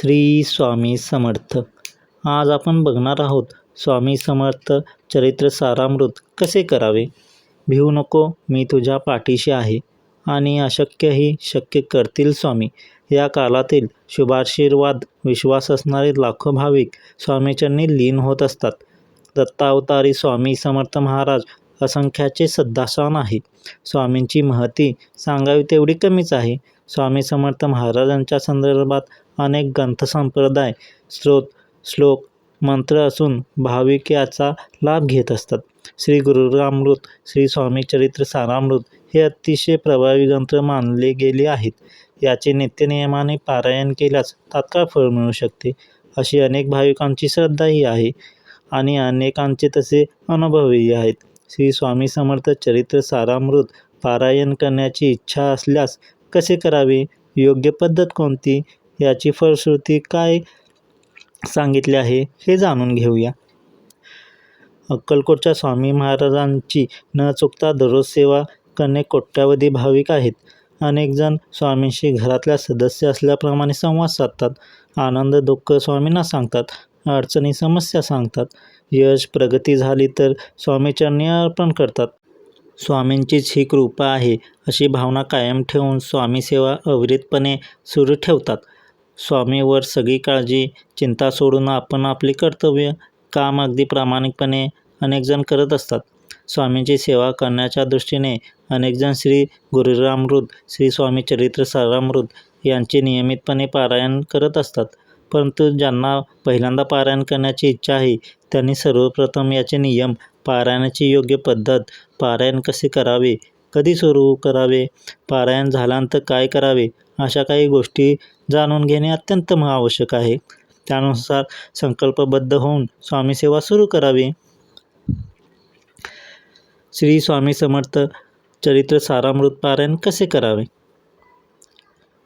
श्री स्वामी समर्थ. आज आपण बघणार आहोत स्वामी समर्थ चरित्र सारामृत कसे करावे? भिवू नको मी तुझ्या पाठीशी आहे आणि अशक्यही शक्य करतील स्वामी. या कालातील शुभाशीर्वाद विश्वास असणारे लाखो भाविक स्वामीचरणी लीन होत असतात. दत्तावतारी स्वामी समर्थ महाराज असंख्याचे सद्दासान आहे. स्वामींची महती सांगावी तेवढी कमीच आहे. स्वामी समर्थ महाराजांच्या संदर्भात अनेक ग्रंथसंप्रदाय स्रोत श्लोक मंत्र असून भाविक याचा लाभ घेत असतात. श्री गुरुरामृत श्री स्वामी चरित्र सारामृत हे अतिशय प्रभावी ग्रंथ मानले गेले आहेत. याचे नित्यनियमाने पारायण केल्यास तात्काळ फळ मिळू शकते अशी अनेक भाविकांची श्रद्धाही आहे आणि अनेकांचे तसे अनुभवही आहेत. श्री स्वामी समर्थ चरित्र सारामृत पारायण करण्याची इच्छा असल्यास कसे करावे? योग्य पद्धत कोणती? याची फलश्रुती काय सांगितली आहे हे जाणून घेऊया. अक्कलकोटच्या स्वामी महाराजांची न चुकता दररोज सेवा करणे कोट्यावधी भाविक आहेत. अनेकजण स्वामींशी घरातल्या सदस्य असल्याप्रमाणे संवाद साधतात. आनंद दुःख स्वामींना सांगतात. अडचणी समस्या सांगतात. यश प्रगती झाली तर स्वामीचरणी अर्पण करतात. स्वामींचीच ही कृपा आहे अशी भावना कायम ठेवून स्वामी सेवा अविरतपणे सुरू ठेवतात. स्वामीवर सगळी काळजी चिंता सोडून आपण आपले कर्तव्य काम अगदी प्रामाणिकपणे अनेकजण करत असतात. स्वामींची सेवा करण्याच्या दृष्टीने अनेकजण श्री गुरुरामृत श्री स्वामी चरित्र सारामृत यांचे नियमितपणे पारायण करत असतात. परंतु ज्यांना पहिल्यांदा पारायण करण्याची इच्छा आहे त्यांनी सर्वप्रथम याचे नियम पारायणाची योग्य पद्धत पारायण कसे करावे कधी सुरू करावे पारायण झाल्यानंतर काय करावे अशा काही गोष्टी जाणून घेणे अत्यंत आवश्यक आहे. त्यानुसार संकल्पबद्ध होऊन स्वामीसेवा सुरू करावी. श्री स्वामी समर्थ चरित्र सारामृत पारायण कसे करावे?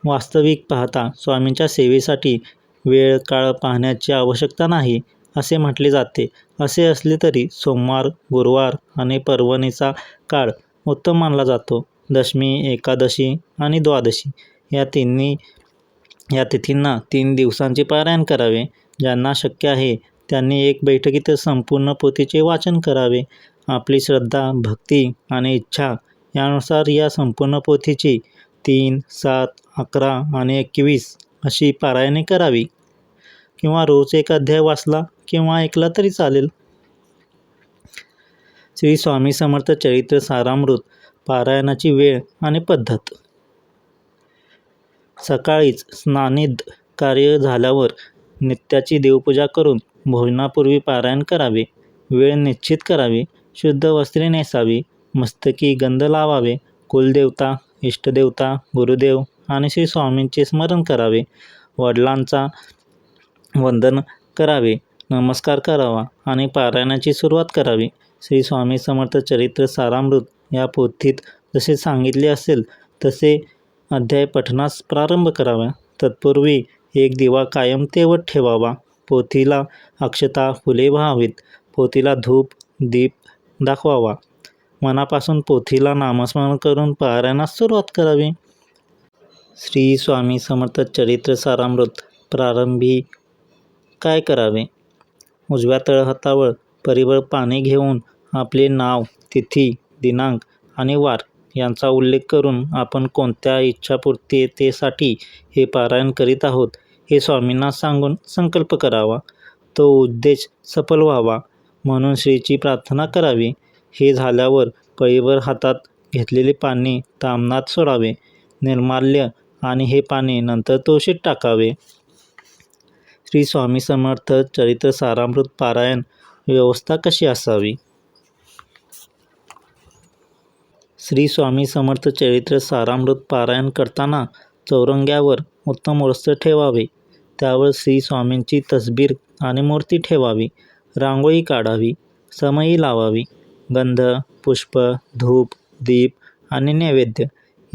वास्तविक पाहता स्वामींच्या सेवेसाठी वेळ काळ पाहण्याची आवश्यकता नाही असे म्हटले जाते. असे असले तरी सोमवार गुरुवार आणि पर्वणीचा काळ उत्तम मानला जातो. दशमी एकादशी आणि द्वादशी या तिन्ही या तिथींना तीन दिवसांचे पारायण करावे. ज्यांना शक्य आहे त्यांनी एक बैठकीत संपूर्ण पोथीचे वाचन करावे. आपली श्रद्धा भक्ती आणि इच्छा यानुसार या संपूर्ण पोथीची तीन सात अकरा आणि एकवीस अशी पारायणे करावी. किंवा रोज एक अध्याय वाचला किंवा ऐकला तरी चालेल. श्री स्वामी समर्थ चरित्र सारामृत पारायणाची वेळ आणि पद्धत. सकाळीच स्नानिद कार्य झाल्यावर नित्याची देवपूजा करून भोजनापूर्वी पारायण करावे वेळ निश्चित करावी शुद्ध वस्त्रे नेसावी मस्तकी गंध लावावे कुलदेवता इष्टदेवता गुरुदेव आणि श्री स्वामींचे स्मरण करावे वडिलांचा वंदन करावे नमस्कार करावा आणि पारायणाची सुरुवात करावी. श्री स्वामी समर्थ चरित्र सारामृत या पोथीत जसे सांगितले असेल तसे अध्याय पठणास प्रारंभ करावा. तत्पूर्वी एक दिवा कायम तेवत ठेवावा. पोथीला अक्षता फुले व्हावीत. पोथीला धूप दीप दाखवावा. मनापासून पोथीला नामस्मरण करून पारायणास सुरुवात करावी. श्री स्वामी समर्थ चरित्र सारामृत प्रारंभी काय करावे? उजव्या तळहातावर परिबळ पाणी घेऊन आपले नाव तिथी दिनांक आणि वार यांचा उल्लेख करून आपण कोणत्या इच्छापूर्तीतेसाठी हे पारायण करीत आहोत हे स्वामींना सांगून संकल्प करावा. तो उद्देश सफल व्हावा म्हणून श्रीची प्रार्थना करावी. हे झाल्यावर पळीवर हातात घेतलेले पाणी तामनात सोडावे. निर्माल्य आणि हे पाणी नंतर तुळशीत टाकावे. श्री स्वामी समर्थ चरित्र सारामृत पारायण व्यवस्था कशी असावी? श्री स्वामी समर्थ चरित्र सारामृत पारायण करताना चौरंग्यावर उत्तम वस्त्र ठेवावे. त्यावर श्री स्वामींची तसबीर आणि मूर्ती ठेवावी. रांगोळी काढावी. समयी लावावी. गंध पुष्प धूप दीप आणि नैवेद्य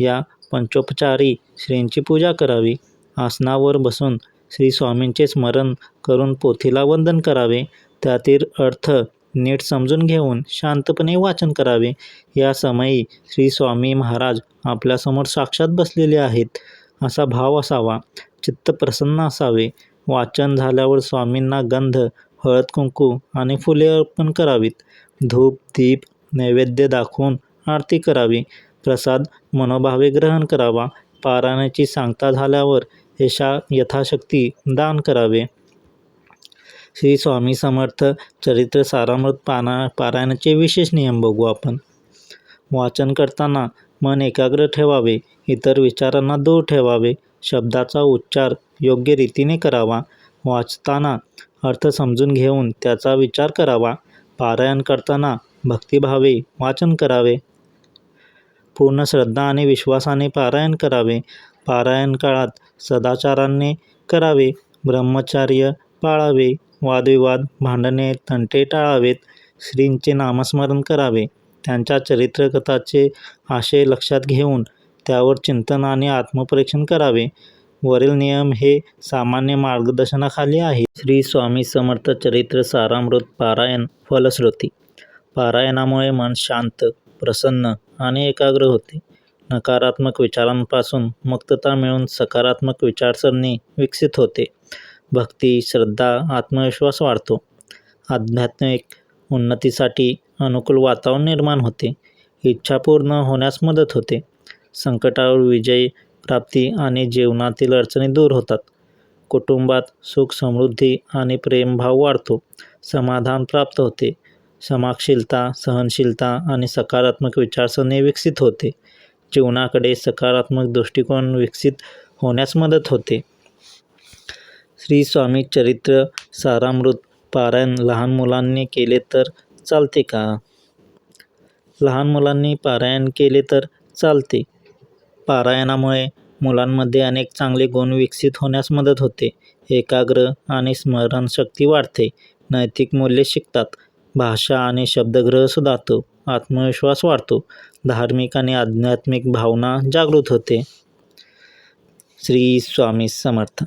या पंचोपचारी श्रींची पूजा करावी. आसनावर बसून श्री स्वामींचे स्मरण करून पोथीला वंदन करावे. त्यातील अर्थ नीट समजून घेऊन शांतपणे वाचन करावे. या समयी श्री स्वामी महाराज आपल्यासमोर साक्षात बसलेले आहेत. असा भाव असावा. चित्त प्रसन्न असावे. वाचन झाल्यावर स्वामींना गंध हळद कुंकू आणि फुले अर्पण करावीत. धूप दीप नैवेद्य दाखवून आरती करावी. प्रसाद मनोभावे ग्रहण करावा. पारायणाची सांगता झाल्यावर यशा यथाशक्ती दान करावे. श्री स्वामी समर्थ चरित्र सारामृत पाना पारायणाचे विशेष नियम बघू आपण. वाचन करताना मन एकाग्र ठेवावे इतर विचारांना दूर ठेवावे शब्दाचा उच्चार योग्य रीतीने करावा वाचताना अर्थ समजून घेऊन त्याचा विचार करावा पारायण करताना भक्तिभावे वाचन करावे. पूर्ण श्रद्धा आणि विश्वासाने पारायण करावे पारायण काळात सदाचाराने करावे ब्रह्मचार्य पाळावे वादविवाद भांडणे तंटे टाळावेत श्रींचे नामस्मरण करावे त्यांच्या चरित्रकथाचे आशय लक्षात घेऊन त्यावर चिंतन आणि आत्मपरीक्षण करावे. वरील नियम हे सामान्य मार्गदर्शनाखाली आहे. श्री स्वामी समर्थ चरित्र सारामृत पारायण फलश्रुती. पारायणामुळे मन शांत प्रसन्न आणि एकाग्र होते. नकारात्मक विचारांपासून मुक्तता मिळून सकारात्मक विचारसरणी विकसित होते. भक्ती श्रद्धा आत्मविश्वास वाढतो. आध्यात्मिक उन्नतीसाठी अनुकूल वातावरण निर्माण होते. इच्छा पूर्ण होण्यास मदत होते. संकटावर विजय प्राप्ती आणि जीवनातील अडचणी दूर होतात. कुटुंबात सुख समृद्धी आणि प्रेमभाव वाढतो. समाधान प्राप्त होते. समाजशीलता सहनशीलता आणि सकारात्मक विचारसरणी विकसित होते. जीवनाकडे सकारात्मक दृष्टिकोन विकसित होण्यास मदत होते. श्री स्वामी चरित्र सारामृत पारायण लहान मुलांनी केले तर चालते का? लहान मुलांनी पारायण केले तर चालते. पारायणामुळे मुलांमध्ये अनेक चांगले गुण विकसित होण्यास मदत होते. एकाग्र आणि स्मरणशक्ती वाढते. नैतिक मूल्ये शिकतात. भाषा आणि शब्दग्रह सुधारतो. आत्मविश्वास वाढतो. धार्मिक आणि आध्यात्मिक भावना जागृत होते. श्री स्वामी समर्थ.